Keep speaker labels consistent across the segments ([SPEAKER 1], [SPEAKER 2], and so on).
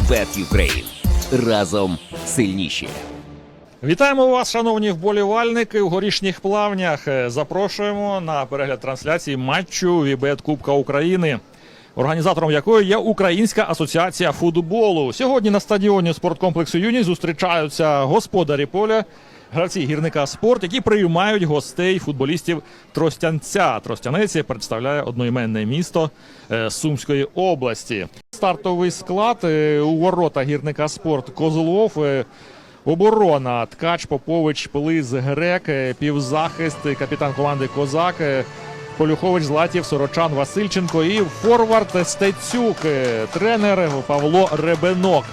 [SPEAKER 1] Bet Ukraine. Разом сильніші.
[SPEAKER 2] Вітаємо вас, шановні вболівальники у горішніх плавнях. Е, Запрошуємо на перегляд трансляції матчу Вібет Кубка України, організатором якої є Українська асоціація футболу. Сьогодні на стадіоні спорткомплексу Юні зустрічаються господарі поля, гравці гірника спорт, які приймають гостей футболістів Тростянця. Тростянець представляє одноіменне місто е, Сумської області. Стартовий склад е, у ворота гірника спорт Козлов. е, Оборона Ткач, Попович, Плиз, Грек, півзахист, капітан команди Козак, Полюхович, Златів, Сорочан, Васильченко і форвард Стецюк, тренер Павло Ребенок.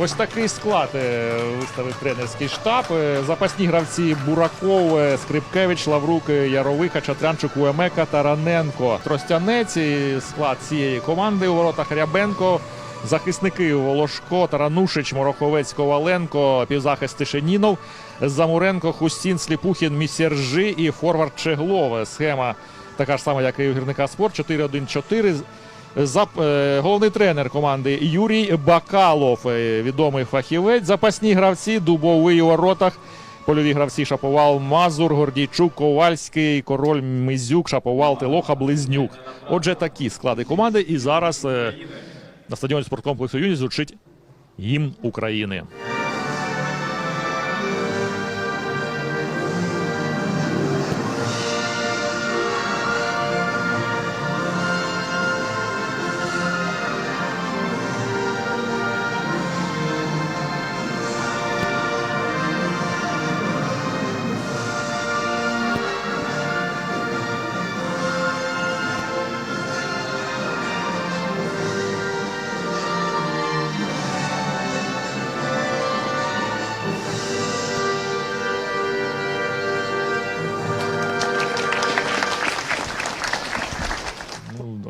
[SPEAKER 2] Ось такий склад е, виставив тренерський штаб. Е, Запасні гравці Бураков, е, Скрипкевич, Лаврук, Яровиха, Чатрянчук, Уемека, Тараненко. Тростянець склад цієї команди у воротах Рябенко. Захисники Волошко, Таранушич, Мороховець, Коваленко, півзахист Тишенінов, Замуренко, Хустін, Сліпухін, Місержи і форвард Чеглов. Схема така ж сама, як і у гірника спорт. 4-1-4. Е, Головний тренер команди Юрій Бакалов, е, відомий фахівець. Запасні гравці, дубовий у воротах. Польові гравці Шаповал, Мазур, Гордійчук, Ковальський, Король, Мизюк, Шаповал, Тилоха, Близнюк. Отже, такі склади команди. І зараз е, на стадіоні спорткомплексу Юні звучить гімн України.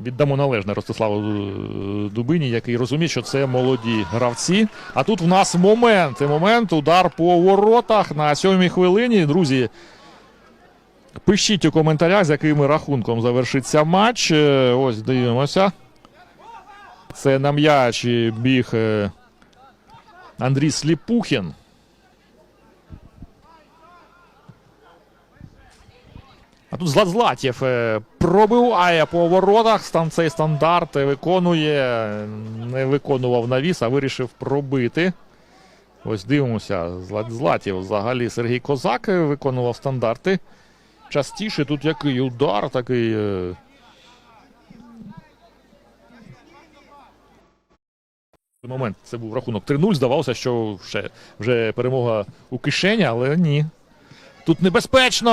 [SPEAKER 2] Віддамо належне Ростиславу е, Дубині, який розуміє, що це молоді гравці. А тут в нас момент. Момент, удар по воротах на сьомій хвилині. Друзі, пишіть у коментарях, з яким рахунком завершиться матч. Е, Ось дивимося. Це на м'ячі біг е, Андрій Сліпухін. Тут Злат е, пробиває по воротах. Стан цей стандарт е, виконує. Не виконував навіс, а вирішив пробити. Ось дивимося. Злат Златєв. Взагалі Сергій Козак е, виконував стандарти. Частіше тут який удар такий. Момент це був рахунок 3-0. Здавалося, що ще вже перемога у кишені, але ні. Тут небезпечно.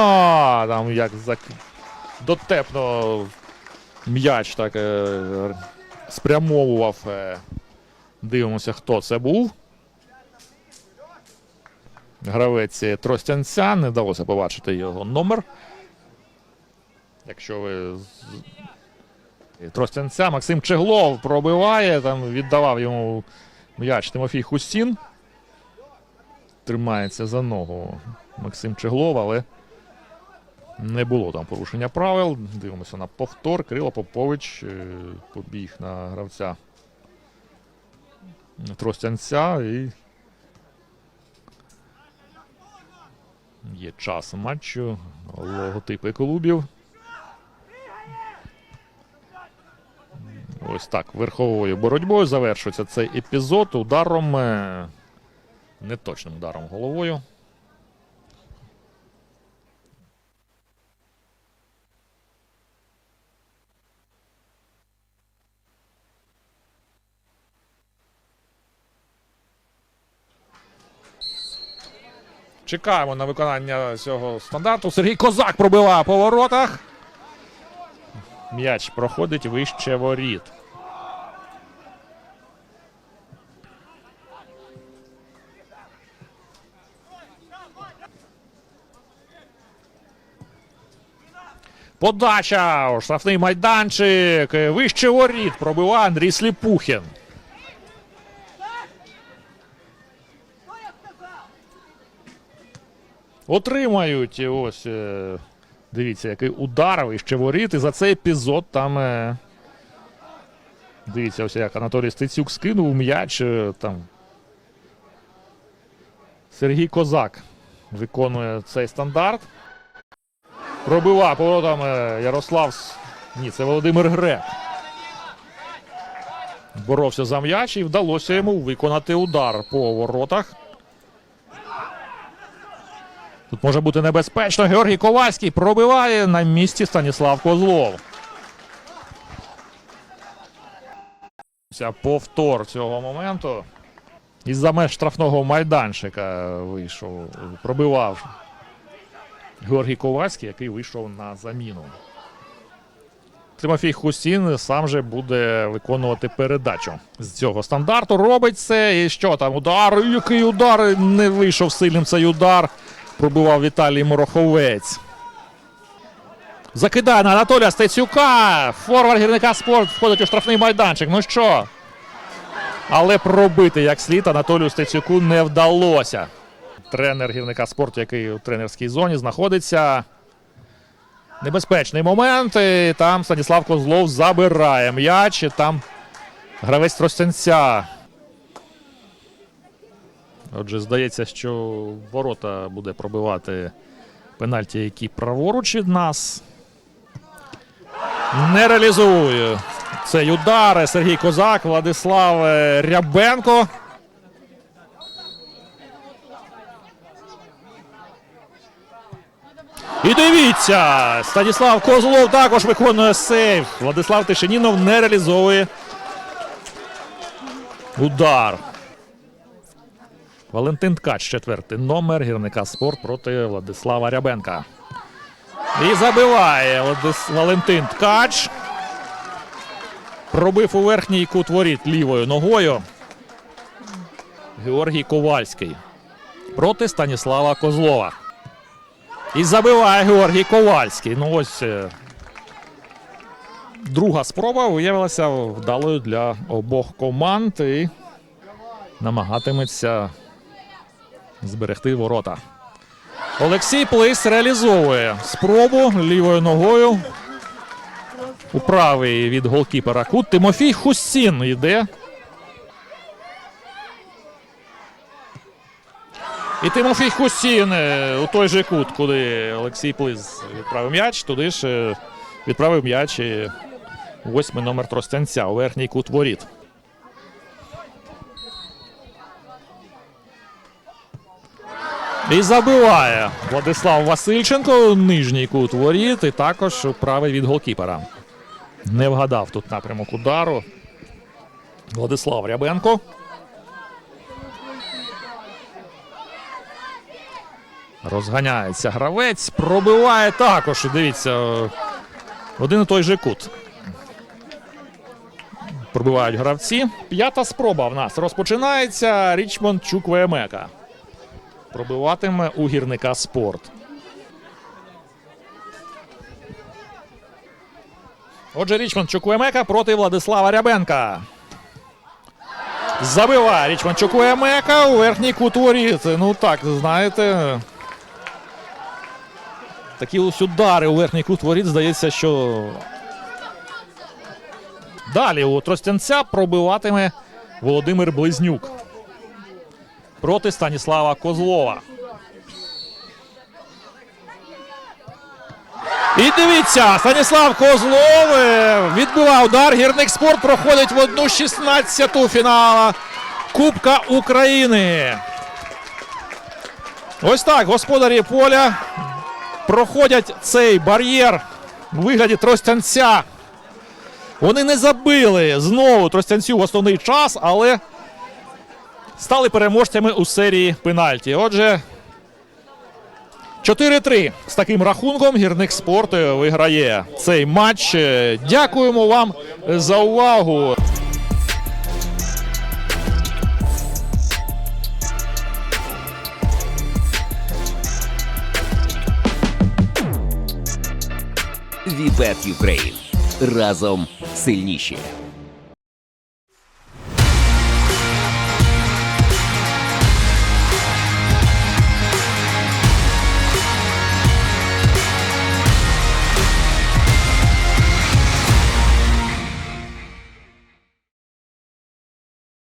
[SPEAKER 2] Там як зак... дотепно м'яч так е... спрямовував. Е... Дивимося, хто це був. Гравець Тростянця. Не вдалося побачити його номер. Якщо ви Тростянця Максим Чеглов пробиває, там віддавав йому м'яч Тимофій Хустін. Тримається за ногу Максим Чеглов, але не було там порушення правил. Дивимося на повтор. Крило Попович е, побіг на гравця Тростянця і є час матчу, логотипи клубів. Ось так, верховою боротьбою завершується цей епізод ударом, е, неточним ударом головою. Чекаємо на виконання цього стандарту. Сергій Козак пробиває по воротах. М'яч проходить вище воріт. Подача! Штрафний майданчик. Вище воріт. Пробиває Андрій Сліпухін. Отримають ось. е, Дивіться, який удар вище воріт. І за цей епізод там е, Дивіться, ось як Анатолій Стецюк скинув м'яч. е, Там. Сергій Козак виконує цей стандарт. Пробива поворотами Ярослав. Ні, це Володимир Грек. Боровся за м'яч і вдалося йому виконати удар по воротах. Тут може бути небезпечно. Георгій Ковальський пробиває на місці Станіслав Козлов. Повтор цього моменту. Із-за меж штрафного майданчика вийшов, пробивав Георгій Ковальський, який вийшов на заміну. Тимофій Хусін сам же буде виконувати передачу з цього стандарту. Робить це. І що там? Удар? Який удар? Не вийшов сильним цей удар. Пробивав Віталій Мороховець. Закидає на Анатолія Стецюка. Форвард гірника спорт входить у штрафний майданчик. Ну що? Але пробити як слід Анатолію Стецюку не вдалося. Тренер гірника спорту, який у тренерській зоні знаходиться. Небезпечний момент. І там Станіслав Козлов забирає м'яч. і Там гравець Тростянця. Отже, здається, що ворота буде пробивати пенальті, які праворуч від нас. Не реалізує цей удар. Сергій Козак, Владислав Рябенко. І дивіться, Станіслав Козлов також виконує сейв. Владислав Тишинінов не реалізовує удар. Валентин Ткач, четвертий номер гірника спорт проти Владислава Рябенка. І забиває Владис... Валентин Ткач. Пробив у верхній кут воріт лівою ногою. Георгій Ковальський проти Станіслава Козлова. І забиває Георгій Ковальський. Ну ось е, друга спроба виявилася вдалою для обох команд і намагатиметься зберегти ворота. Олексій Плис реалізовує спробу лівою ногою. У правий від голкіпера кут. Тимофій Хусін йде. І Тимофій Хусін е, у той же кут, куди Олексій Плис відправив м'яч, туди ж е, відправив м'яч і восьмий номер Тростянця у верхній кут воріт. І забиває Владислав Васильченко, нижній кут воріт, і також правий від голкіпера. Не вгадав тут напрямок удару. Владислав Рябенко. Розганяється гравець, пробиває також. Дивіться, один і той же кут. Пробивають гравці. П'ята спроба в нас розпочинається. Річмонд Чуквемека. Пробиватиме у гірника спорт. Отже, Річмонд Чуквемека проти Владислава Рябенка. Забиває Річмонд Чуквемека у верхній кут. Ну так, знаєте. Такі ось удари у верхній кут воріт, здається, що. Далі у Тростянця пробиватиме Володимир Близнюк проти Станіслава Козлова. І дивіться, Станіслав Козлов е, відбивав удар. Гірник спорт проходить в одну 16-ту фінала Кубка України. Ось так господарі поля проходять цей бар'єр у вигляді Тростянця. Вони не забили знову Тростянцю в основний час, але стали переможцями у серії пенальті. Отже, 4-3 з таким рахунком гірник спорту виграє цей матч. Е, Дякуємо вам за увагу.
[SPEAKER 1] Вібет Юкрейн разом сильніші.